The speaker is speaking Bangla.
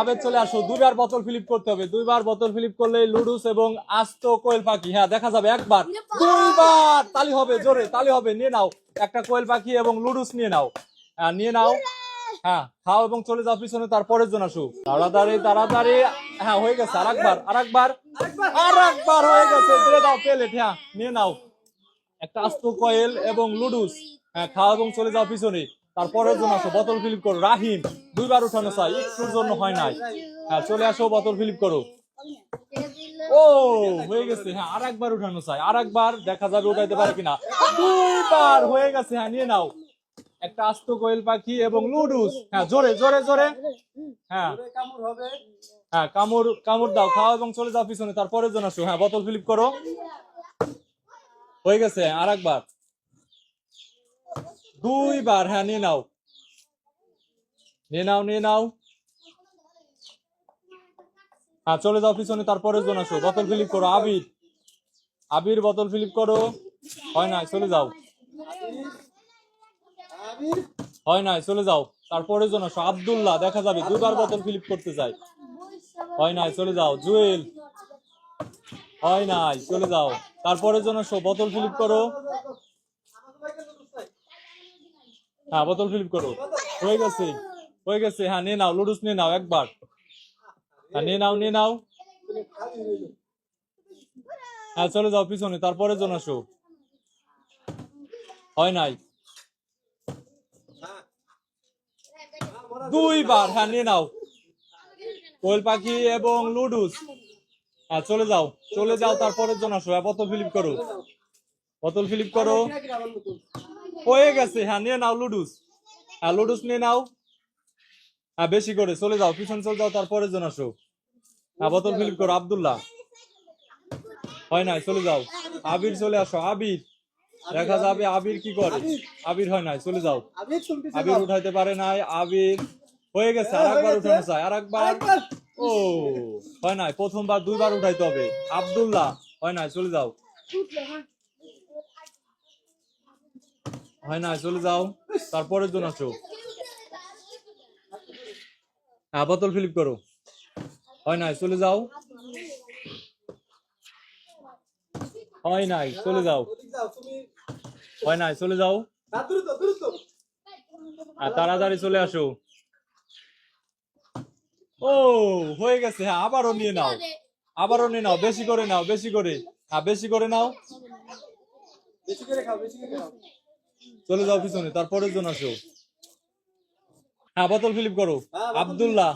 আবেদ চলে আসো। দুইবার বোতল ফিলিপ করতে হবে। দুইবার বোতল ফিলিপ করলে লুডুস এবং আস্ত কোয়েল পাখি। হ্যাঁ দেখা যাবে একবার। দুইবার তালি হবে জোরে তালি হবে। নিয়ে নাও। একটা কোয়েল পাখি এবং লুডুস নিয়ে নাও। হ্যাঁ নিয়ে নাও। হ্যাঁ খাও এবং চলে যাও পিছনে তারপরের জন্য আসো তাড়াতাড়ি তাড়াতাড়ি। হ্যাঁ হয়ে গেছে। আর একবার আর একবার আর একবার হয়ে গেছে। দিয়ে দাও প্লেট। হ্যাঁ নিয়ে নাও। একটা আস্ত কয়েল এবং লুডুস। হ্যাঁ খাও এবং চলে যাও পিছনে। তারপরের জন্য আসো বোতল ফিলিপ করো। রাহিম, দুইবার উঠানো চাই, একটুর জন্য হয় নাই। হ্যাঁ চলে আসো বোতল ফিলিপ করো। ও, হয়ে গেছে হ্যাঁ আর একবার উঠানো চাই আর একবার দেখা যাবে উঠাইতে পারে কিনা। দুইবার হয়ে গেছে হ্যাঁ নিয়ে নাও। একটা আস্ত কোয়েল পাখি এবং লুডুস হ্যাঁ জোরে জোরে জোরে। হ্যাঁ। হ্যাঁ কামড় কামড় দাও, খাও এবং চলে যাও পিছনে, তারপরের জন্য আসো। হ্যাঁ বোতল ফিলিপ করো। হয়ে গেছে আর একবার দুইবার হ্যাঁ নিয়ে নাও। নিয়ে নাও নিয়ে নাও। হ্যাঁ চলে যাও পিছনে, তারপরের জন্য আসো। বোতল ফিলিপ করো, আবির। আবির, বোতল ফিলিপ করো। হয় না চলে যাও। হয় নাই, চলে যাও। তারপরের জন্য আসো, আব্দুল্লাহ, দেখা যাবে, দুবার বোতল ফিলিপ করতে চাই হয় নাই, চলে যাও, জুয়েল। হয় নাই, চলে যাও। তারপরের জন্য আসো, বোতল ফিলিপ করো। হ্যাঁ বোতল ফিলিপ করো। হয়ে গেছে। হয়ে গেছে। হ্যাঁ নিয়ে নাও লুডুস নিয়ে নাও একবার। হ্যাঁ নিয়ে নাও নিয়ে নাও। হ্যাঁ চলে যাও পিছনে তারপরের জন্য আসো। হয় নাই। দুইবার হ্যাঁ নিয়ে নাও। কোয়েল পাখি এবং লুডুস হ্যাঁ চলে যাও চলে যাও তারপরের জন্য আসো। হ্যাঁ, বোতল ফিলিপ করো। বোতল ফিলিপ করো। হয়ে গেছে হ্যাঁ নিয়ে নাও লুডুস। হ্যাঁ লুডুস নিয়ে নাও। হ্যাঁ বেশি করে চলে যাও পিছন চলে যাও তারপরের জন্য আসো। হ্যাঁ বোতল ফিলিপ করো আব্দুল্লাহ। হয় নাই চলে যাও। আবির চলে আসো আবির। দেখা যাবে আবির কি করে? আবির হয় নাই চলে যাও। আবির উঠাইতে পারে নাই আবির। হয়ে গেছে আর একবার উঠানো চাই আর একবার ও হয় নাই প্রথমবার দুইবার উঠাইতে হবে। আব্দুল্লাহ হয় নাই চলে যাও। হয় না চলে যাও তারপরের জন্য আসো। হ্যাঁ বোতল ফিলিপ করো। হয় নাই চলে যাও। হয় নাই চলে যাও। হয় নাই চলে যাও। আর তাড়াতাড়ি চলে আসো। ও হয়ে গেছে হ্যাঁ আবারও নিয়ে নাও। আবারও নিয়ে নাও বেশি করে নাও বেশি করে। হ্যাঁ বেশি করে নাও। চলে যাও পিছনে তারপরের জন্য আসো। হ্যাঁ বোতল ফিলিপ করো। আব্দুল্লাহ।